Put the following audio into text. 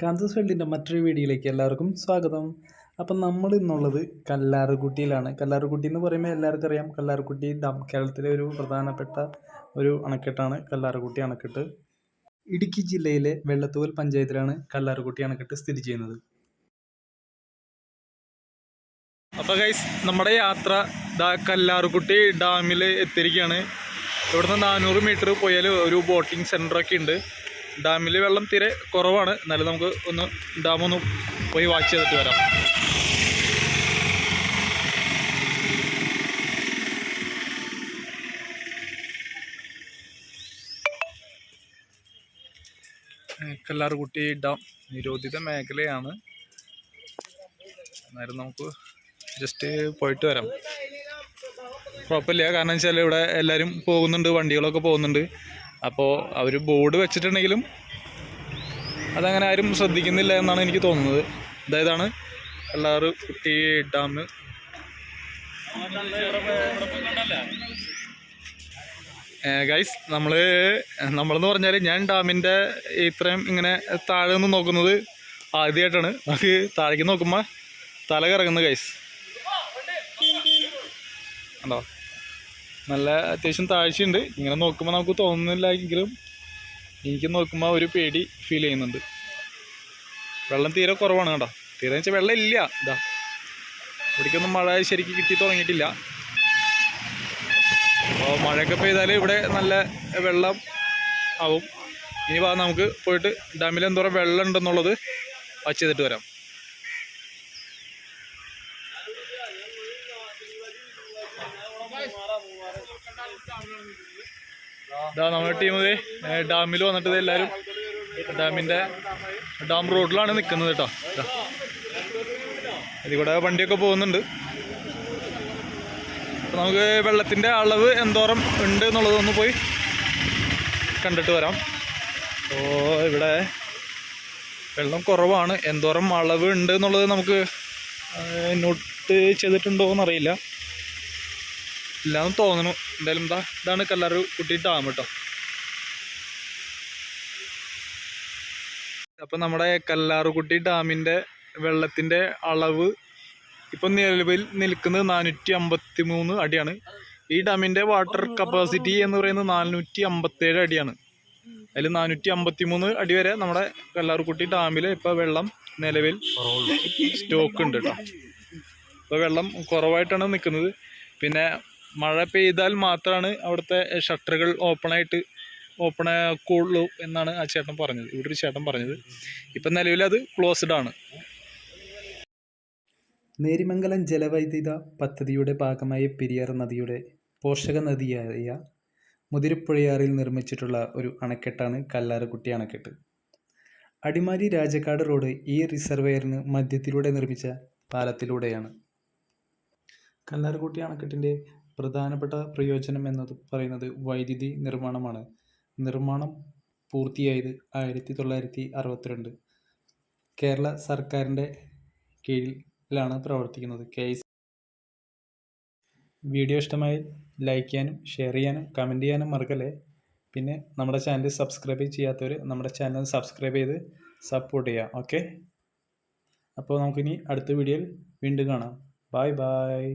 കാന്തസ് വേൾഡിന്റെ മറ്റൊരു വീഡിയോയിലേക്ക് എല്ലാവർക്കും സ്വാഗതം. അപ്പം നമ്മൾ ഇന്നുള്ളത് കല്ലാറുകുട്ടിയിലാണ് കല്ലാറുകുട്ടി എന്ന് പറയുമ്പോൾ എല്ലാവർക്കും അറിയാം. കല്ലാറുകുട്ടി ഡാം കേരളത്തിലെ ഒരു പ്രധാനപ്പെട്ട ഒരു അണക്കെട്ടാണ്. കല്ലാറുകുട്ടി അണക്കെട്ട്. ഇടുക്കി ജില്ലയിലെ വെള്ളത്തൂൽ പഞ്ചായത്തിലാണ് കല്ലാറുകുട്ടി അണക്കെട്ട് സ്ഥിതി ചെയ്യുന്നത്. അപ്പോൾ ഗൈസ് നമ്മുടെ യാത്ര കല്ലാറുകുട്ടി ഡാമിൽ എത്തിയിരിക്കുകയാണ്. ഇവിടുന്ന് നാനൂറ് മീറ്റർ പോയാൽ ഒരു ബോട്ടിംഗ് സെന്ററൊക്കെ ഉണ്ട്. ഡാമിൽ വെള്ളം തീരെ കുറവാണ്. എന്നാലും നമുക്ക് ഒന്ന് ഡാമൊന്ന് പോയി വാച്ച് ചെയ്തിട്ട് വരാം. കല്ലാർകുട്ടി ഡാം നിരോധിത മേഖലയാണ്. എന്നാലും നമുക്ക് ജസ്റ്റ് പോയിട്ട് വരാം. കുഴപ്പമില്ല. കാരണം വെച്ചാൽ ഇവിടെ എല്ലാവരും പോകുന്നുണ്ട് വണ്ടികളൊക്കെ പോകുന്നുണ്ട്. അപ്പോൾ അവർ ബോർഡ് വെച്ചിട്ടുണ്ടെങ്കിലും അതങ്ങനെ ആരും ശ്രദ്ധിക്കുന്നില്ല എന്നാണ് എനിക്ക് തോന്നുന്നത്. അതായതാണ് കല്ലാറ് കുട്ടി ഡാം. ഗൈസ് നമ്മൾ നമ്മളെന്ന് പറഞ്ഞാൽ ഞാൻ ഡാമിന്റെ ഇത്രയും ഇങ്ങനെ താഴെ നിന്ന് നോക്കുന്നത് ആദ്യമായിട്ടാണ്. നമുക്ക് താഴേക്ക് നോക്കുമ്പോൾ തല കറങ്ങുന്നു ഗൈസ്. ഉണ്ടോ നല്ല അത്യാവശ്യം താഴ്ചയുണ്ട്. ഇങ്ങനെ നോക്കുമ്പോൾ നമുക്ക് തോന്നുന്നില്ല എങ്കിലും എനിക്ക് നോക്കുമ്പോൾ ഒരു പേടി ഫീൽ ചെയ്യുന്നുണ്ട്. വെള്ളം തീരെ കുറവാണ് കേട്ടോ. തീരെ വെച്ചാൽ വെള്ളം ഇല്ല ഇതാ. ഇവിടേക്കൊന്നും മഴ ശരിക്കും കിട്ടി തുടങ്ങിയിട്ടില്ല. അപ്പോൾ മഴയൊക്കെ പെയ്താൽ ഇവിടെ നല്ല വെള്ളം ആവും. ഇനി വാ നമുക്ക് പോയിട്ട് ഡാമിൽ എന്തോരം വെള്ളം ഉണ്ടെന്നുള്ളത് വാച്ച് ചെയ്തിട്ട് വരാം. ഇതാ നമ്മുടെ ടീം ഡാമിൽ വന്നിട്ട് എല്ലാവരും ഡാമിന്റെ ഡാം റോഡിലാണ് നിൽക്കുന്നത് കേട്ടോ ഇതാ. ഇതിൽ കൂടെ വണ്ടിയൊക്കെ പോകുന്നുണ്ട്. നമുക്ക് വെള്ളത്തിന്റെ അളവ് എന്തോരം ഉണ്ട് എന്നുള്ളതൊന്ന് പോയി കണ്ടിട്ട് വരാം. അപ്പോൾ ഇവിടെ വെള്ളം കുറവാണ്. എന്തോരം അളവ് ഉണ്ട് എന്നുള്ളത് നമുക്ക് നോട്ട് ചെയ്തിട്ടുണ്ടോ എന്നറിയില്ല ഇല്ലാന്ന് തോന്നണു. എന്തായാലും എന്താ ഇതാണ് കല്ലാറ് കുട്ടി ഡാം കേട്ടോ അപ്പം നമ്മുടെ കല്ലാറുകുട്ടി ഡാമിന്റെ വെള്ളത്തിന്റെ അളവ് ഇപ്പം നിലവിൽ നിൽക്കുന്നത് നാനൂറ്റി അമ്പത്തി മൂന്ന് അടിയാണ്. ഈ ഡാമിന്റെ വാട്ടർ കപ്പാസിറ്റി എന്ന് പറയുന്നത് നാനൂറ്റി അമ്പത്തേഴ് അടിയാണ്. അതിൽ നാനൂറ്റി അമ്പത്തി മൂന്ന് അടി വരെ നമ്മുടെ കല്ലാറുകുട്ടി ഡാമിൽ ഇപ്പോൾ വെള്ളം നിലവിൽ സ്റ്റോക്ക് ഉണ്ട് കേട്ടോ ഇപ്പൊ വെള്ളം കുറവായിട്ടാണ് നിൽക്കുന്നത്. പിന്നെ മഴ പെയ്താൽ മാത്രമാണ് അവിടുത്തെ ഷട്ടറുകൾ ഓപ്പണായിട്ട് ഓപ്പൺ ആക്കുള്ളൂ എന്നാണ് ആ ചേട്ടൻ പറഞ്ഞത്. ഇവിടെ ഒരു ചേട്ടൻ പറഞ്ഞത്. ഇപ്പം നിലവിൽ അത് ക്ലോസ്ഡ് ആണ്. നേരിമംഗലം ജലവൈദ്യുത പദ്ധതിയുടെ ഭാഗമായ പെരിയാർ നദിയുടെ പോഷക നദിയായ മുതിരപ്പുഴയാറിൽ നിർമ്മിച്ചിട്ടുള്ള ഒരു അണക്കെട്ടാണ് കല്ലാറുകുട്ടി അണക്കെട്ട്. അടിമാലി രാജക്കാട് റോഡ് ഈ റിസർവെയറിന് മധ്യത്തിലൂടെ നിർമ്മിച്ച പാലത്തിലൂടെയാണ്. കല്ലാറുകുട്ടി അണക്കെട്ടിന്റെ പ്രധാനപ്പെട്ട പ്രയോജനം എന്നത് പറയുന്നത് വൈദ്യുതി നിർമ്മാണമാണ്. നിർമ്മാണം പൂർത്തിയായത് ആയിരത്തി തൊള്ളായിരത്തി അറുപത്തിരണ്ട് കേരള സർക്കാരിന്റെ കീഴിലാണ് പ്രവർത്തിക്കുന്നത്. കെ വീഡിയോ ഇഷ്ടമായി ലൈക്ക് ചെയ്യാനും ഷെയർ ചെയ്യാനും കമന്റ് ചെയ്യാനും മറക്കല്ലേ? പിന്നെ നമ്മുടെ ചാനൽ സബ്സ്ക്രൈബ് ചെയ്യാത്തവർ നമ്മുടെ ചാനൽ സബ്സ്ക്രൈബ് ചെയ്ത് സപ്പോർട്ട് ചെയ്യുക. ഓക്കെ? അപ്പോൾ നമുക്കിനി അടുത്ത വീഡിയോയിൽ വീണ്ടും കാണാം. Bye bye